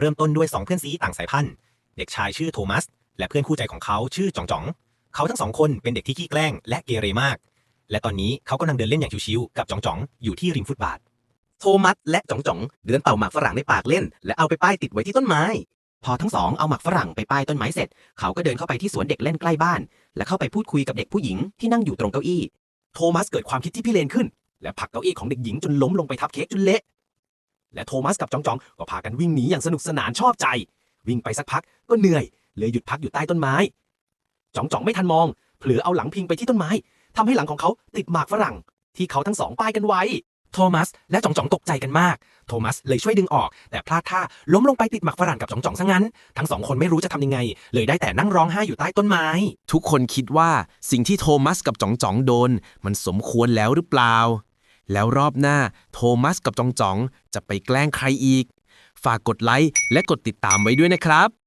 เริ่มต้นด้วยสองเพื่อนซีต่างสายพันธุ์เด็กชายชื่อโทมัส และเพื่อนคู่ใจของเขาชื่อจ่องจ่อง เขาทั้งสองคนเป็นเด็กที่ขี้แกล้งและเกเรมาก และตอนนี้เขากำลังเดินเล่นอย่างชิวๆกับจ่องจ่องอยู่ที่ริมฟุตบาท โทมัสและจ่องจ่องเดินเป่าหมากฝรั่งในปากเล่น และเอาไปป้ายติดไว้ที่ต้นไม้ พอทั้งสองเอาหมากฝรั่งไปป้ายต้นไม้เสร็จ เขาก็เดินเข้าไปที่สวนเด็กเล่นใกล้บ้าน และเข้าไปพูดคุยกับเด็กผู้หญิงที่นั่งอยู่ตรงเก้าอี้ โทมัสเกิดความคิดที่พิเรนขึ้น และผลักเก้าอี้ของเด็กหญิงจนล้มลงไปทับเค้กจนเละ และโทมัสกับจองจองก็พากันวิ่งหนีอย่างสนุกสนานชอบใจ วิ่งไปสักพักก็เหนื่อยเลยหยุดพักอยู่ใต้ต้นไม้จองจองไม่ทันมองเผลอเอาหลังพิงไปที่ต้นไม้ทำให้หลังของเขาติดหมากฝรั่ง ที่เขาทั้งสองป้ายกันไว้ โทมัสและจ่องจ่องตกใจกันมาก โทมัสเลยช่วยดึงออก แต่พลาดท่าล้มลงไปติดหมากฝรั่งกับจ่องจ่องซะงั้น ทั้งสองคนไม่รู้จะทำยังไง เลยได้แต่นั่งร้องไห้อยู่ใต้ต้นไม้ ทุกคนคิดว่าสิ่งที่โทมัสกับจ๋องจ๋องโดน มันสมควรแล้วหรือเปล่า แล้วรอบหน้าโทมัสกับจองจ๋องจะไปแกล้งใครอีก ฝากกดไลค์และกดติดตามไว้ด้วยนะครับ